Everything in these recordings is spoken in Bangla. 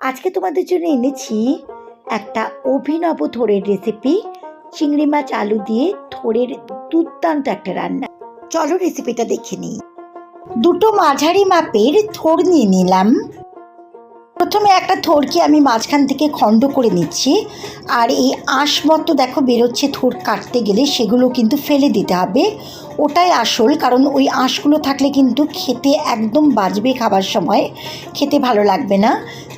আজকে তোমাদের জন্য এনেছি একটা অভিনব থোড়ের রেসিপি চিংড়ি মাছ আলু দিয়ে থোড়ের দুর্দান্ত একটা রান্না। চলো রেসিপিটা দেখে নিই। দুটো মাঝারি মাপের থোড় নিয়ে নিলাম। প্রথমে একটা থোড়কে আমি মাঝখান থেকে খণ্ড করে নিচ্ছি, আর এই আঁশ মতো দেখো বেরোচ্ছে থোড় কাটতে গেলে সেগুলো কিন্তু ফেলে দিতে হবে। ওটাই আসল, কারণ ওই আঁশগুলো থাকলে কিন্তু খেতে একদম বাজবে খাবার সময়, খেতে ভালো লাগবে না।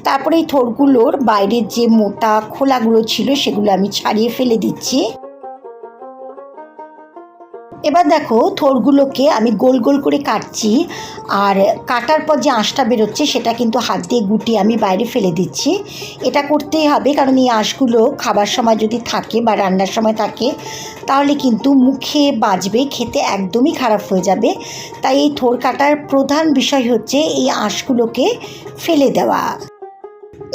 তারপরে এই থোড়গুলোর বাইরের যে মোটা খোলাগুলো ছিল সেগুলো আমি ছাড়িয়ে ফেলে দিচ্ছি। এবার দেখো থোরগুলোকে আমি গোল গোল করে কাটছি, আর কাটার পর যে আঁশটা বেরোচ্ছে সেটা কিন্তু হাত দিয়ে গুটিয়ে আমি বাইরে ফেলে দিচ্ছি। এটা করতেই হবে, কারণ এই আঁশগুলো খাবার সময় যদি থাকে বা রান্নার সময় থাকে, তাহলে কিন্তু মুখে বাজবে, খেতে একদমই খারাপ হয়ে যাবে। তাই এই থোর কাটার প্রধান বিষয় হচ্ছে এই আঁশগুলোকে ফেলে দেওয়া।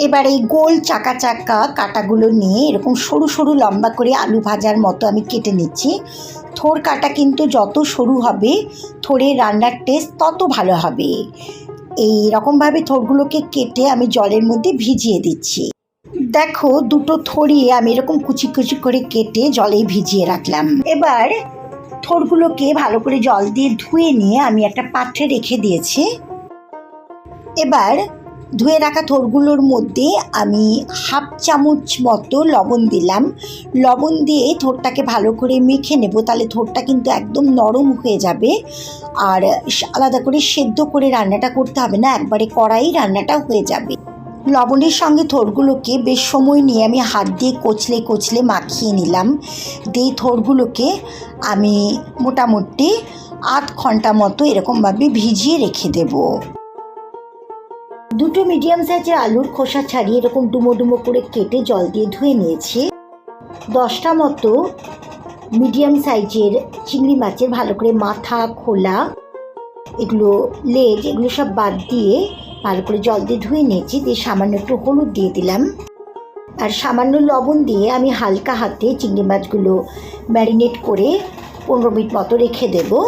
এবার এই গোল চাকা চাকা কাটাগুলো নিয়ে এরকম সরু সরু লম্বা করে আলু ভাজার মতো আমি কেটে নিচ্ছি। থোর কাটা কিন্তু যত সরু হবে, থোরের রান্নার টেস্ট তত ভালো হবে। এই রকমভাবে থোরগুলোকে কেটে আমি জলের মধ্যে ভিজিয়ে দিচ্ছি। দেখো, দুটো থড়িয়ে আমি এরকম কুচি কুচি করে কেটে জলে ভিজিয়ে রাখলাম। এবার থোরগুলোকে ভালো করে জল দিয়ে ধুয়ে নিয়ে আমি একটা পাত্রে রেখে দিয়েছি। এবার ধুয়ে রাখা থোরগুলোর মধ্যে আমি হাফ চামচ মতো লবণ দিলাম। লবণ দিয়ে থোরটাকে ভালো করে মেখে নেব, তাহলে থোরটা কিন্তু একদম নরম হয়ে যাবে। আর আলাদা করে সেদ্ধ করে রান্নাটা করতে হবে না, একবারে কড়াই রান্নাটা হয়ে যাবে। লবণের সঙ্গে থোরগুলোকে বেশ সময় নিয়ে আমি হাত দিয়ে কচলে কচলে মাখিয়ে নিলাম। দিয়ে থোরগুলোকে আমি মোটামুটি আধ ঘণ্টা মতো এরকমভাবে ভিজিয়ে রেখে দেবো। দুটো মিডিয়াম সাইজের আলুর খোসা ছাড়িয়ে এরকম ডুমো ডুমো করে কেটে জল দিয়ে ধুয়ে নিয়েছি। দশটা মতো মিডিয়াম সাইজের চিংড়ি মাছের ভালো করে মাথা, খোলা, এগুলো লেজ, এগুলো সব বাদ দিয়ে ভালো করে জল দিয়ে ধুয়ে নিয়েছি, দিয়ে সামান্য একটু হলুদ দিয়ে দিলাম। আর সামান্য লবণ দিয়ে আমি হালকা হাতে চিংড়ি মাছগুলো ম্যারিনেট করে পনেরো মিনিট মতো রেখে দেবো।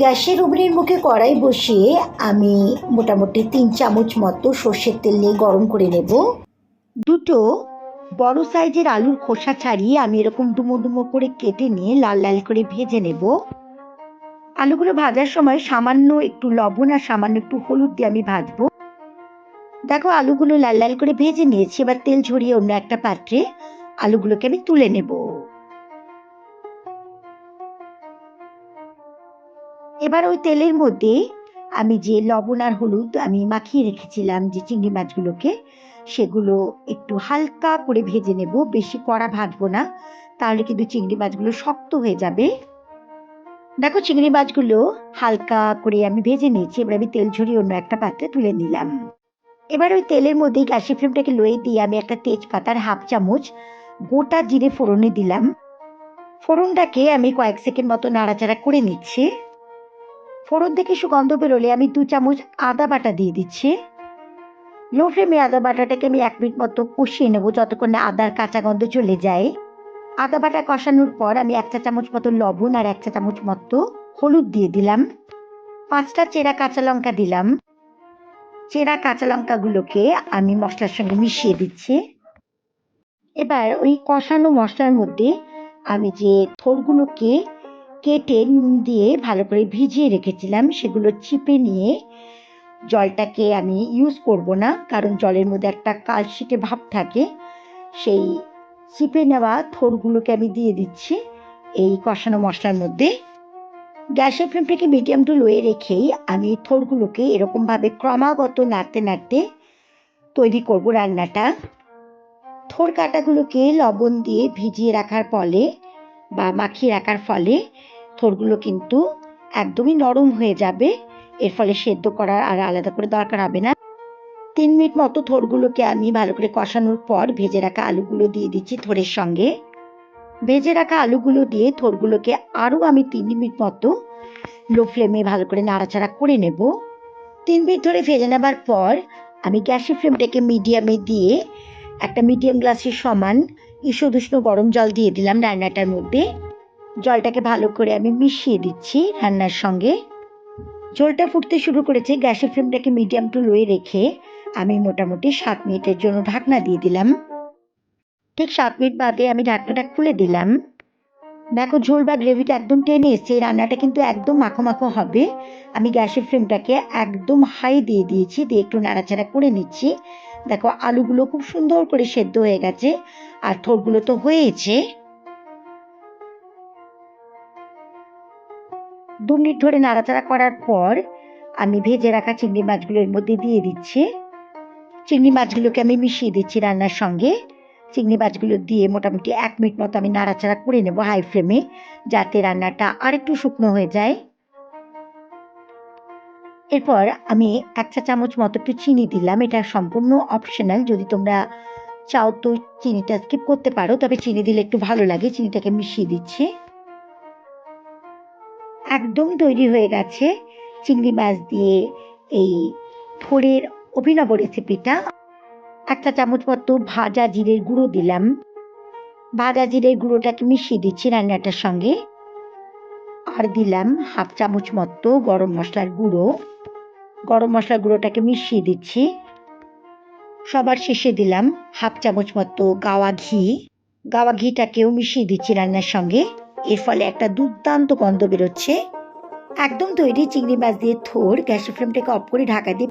গ্যাসের ওভেনের মুখে কড়াই বসিয়ে আমি মোটামুটি তিন চামচ মতো সর্ষের তেল নিয়ে গরম করে নেব। দুটো বড় সাইজের আলুর খোসা ছাড়িয়ে আমি এরকম ডুমো ডুমো করে কেটে নিয়ে লাল লাল করে ভেজে নেব। আলুগুলো ভাজার সময় সামান্য একটু লবণ আর সামান্য একটু হলুদ দিয়ে আমি ভাজবো। দেখো আলুগুলো লাল লাল করে ভেজে নিয়েছি, এবার তেল ঝরিয়ে অন্য একটা পাত্রে আলুগুলোকে আমি তুলে নেব। এবার ওই তেলের মধ্যে আমি যে লবণ আর হলুদ আমি মাখিয়ে রেখেছিলাম যে চিংড়ি মাছগুলোকে, সেগুলো একটু হালকা করে ভেজে নেব, বেশি কড়া ভাজবো না, তাহলে কিন্তু চিংড়ি মাছগুলো শক্ত হয়ে যাবে। দেখো চিংড়ি মাছগুলো হালকা করে আমি ভেজে নিয়েছি, এবার আমি তেল ঝরিয়ে অন্য একটা পাত্রে তুলে নিলাম। এবার ওই তেলের মধ্যে গ্যাসের ফ্লেমটাকে লয়ে দিয়ে আমি একটা তেজপাতার হাফ চামচ গোটা জিরে ফোড়নে দিলাম। ফোড়নটাকে আমি কয়েক সেকেন্ড মতো নাড়াচাড়া করে নিচ্ছি। ফোড়ন থেকে সুগন্ধ বেরোলে আমি দু চামচ আদা বাটা দিয়ে দিচ্ছি। লো ফ্লেমে আদা বাটাটাকে আমি এক মিনিট মতো কষিয়ে নেব যতক্ষণ না আদার কাঁচা গন্ধ চলে যায়। আদা বাটা কষানোর পর আমি এক চা চামচ মতো লবণ আর এক চা চামচ মতো হলুদ দিয়ে দিলাম। পাঁচটা চেরা কাঁচা লঙ্কা দিলাম। চেরা কাঁচা লঙ্কাগুলোকে আমি মশলার সঙ্গে মিশিয়ে দিচ্ছি। এবার ওই কষানো মশলার মধ্যে আমি যে থোরগুলোকে কেটে নুন দিয়ে ভালো করে ভিজিয়ে রেখেছিলাম। সেগুলো চিপে নিয়ে জলটাকে আমি ইউজ করব না, কারণ জলের মধ্যে একটা কালশিটে ভাব থাকে। সেই চিপে নেওয়া থোরগুলোকে আমি দিয়ে দিচ্ছি এই কষানো মশলার মধ্যে। গ্যাসের ফ্লেমটাকে মিডিয়াম টু লোয়ে রেখেই আমি থোরগুলোকে এরকমভাবে ক্রমাগত নাড়তে নাড়তে তৈরি করব রান্নাটা। থোর কাটাগুলোকে লবণ দিয়ে ভিজিয়ে রাখার ফলে বা মাখিয়ে রাখার ফলে থোরগুলো কিন্তু একদমই নরম হয়ে যাবে। এর ফলে সেদ্ধ করার আর আলাদা করে দরকার হবে না। তিন মিনিট মতো থোরগুলোকে আমি ভালো করে কষানোর পর ভেজে রাখা আলুগুলো দিয়ে দিচ্ছি থোরের সঙ্গে। ভেজে রাখা আলুগুলো দিয়ে থোরগুলোকে আরও আমি তিন মিনিট মতো লো ফ্লেমে ভালো করে নাড়াচাড়া করে নেব। তিন মিনিট ধরে ভেজে নেবার পর আমি গ্যাসের ফ্লেমটাকে মিডিয়ামে দিয়ে একটা মিডিয়াম গ্লাসের সমান ঈষদুষ্ণ গরম জল দিয়ে দিলাম রান্নাটার মধ্যে। জলটাকে ভালো করে আমি মিশিয়ে দিচ্ছি রান্নার সঙ্গে। ঝোলটা ফুটতে শুরু করেছে, গ্যাসের ফ্লেমটাকে মিডিয়াম টু লোয়ে রেখে আমি মোটামুটি সাত মিনিটের জন্য ঢাকনা দিয়ে দিলাম। ঠিক সাত মিনিট বাদে আমি ঢাকনাটা খুলে দিলাম। দেখো, ঝোল বা গ্রেভিটা একদম টেনে এসছে, এই রান্নাটা কিন্তু একদম মাখো মাখো হবে। আমি গ্যাসের ফ্লেমটাকে একদম হাই দিয়ে দিয়েছি, দিয়ে একটু নাড়াচাড়া করে নিচ্ছি। দেখো, আলুগুলো খুব সুন্দর করে সেদ্ধ হয়ে গেছে, আর থোরগুলো তো হয়েছে। দু মিনিট ধরে নাড়াচাড়া করার পর আমি ভেজে রাখা চিংড়ি মাছগুলো এর মধ্যে দিয়ে দিচ্ছি। চিংড়ি মাছগুলোকে আমি মিশিয়ে দিচ্ছি রান্নার সঙ্গে। চিংড়ি মাছগুলো দিয়ে মোটামুটি এক মিনিট মতো আমি নাড়াচাড়া করে নেব হাই ফ্লেমে, যাতে রান্নাটা আরেকটু শুকনো হয়ে যায়। এরপর আমি এক চা চামচ মতো একটু চিনি দিলাম। এটা সম্পূর্ণ অপশনাল যদি তোমরা চাও তো চিনিটা স্কিপ করতে পারো, তবে চিনি দিলে একটু ভালো লাগে। চিনিটাকে মিশিয়ে দিচ্ছি। একদম তৈরি হয়ে গেছে। চিংড়ি মাছ দিয়ে এই থোড়ের অভিনব রেসিপিটা একটা চামচ মতো ভাজা জিরের গুঁড়ো দিলাম। ভাজা জিরের গুঁড়োটাকে মিশিয়ে দিচ্ছি রান্নাটার সঙ্গে। আর দিলাম হাফ চামচ মতো গরম মশলার গুঁড়ো। গরম মশলার গুঁড়োটাকে মিশিয়ে দিচ্ছি। সবার শেষে দিলাম হাফ চামচ মতো গাওয়া ঘি। গাওয়া ঘিটাকেও মিশিয়ে দিচ্ছি রান্নার সঙ্গে। এর ফলে একটা দুর্দান্ত গন্ধ বেরোচ্ছে। একদম তৈরি চিংড়ি মাছ দিয়ে থোর, গ্যাসের ফ্লেমটাকে অফ করে ঢাকা দিয়ে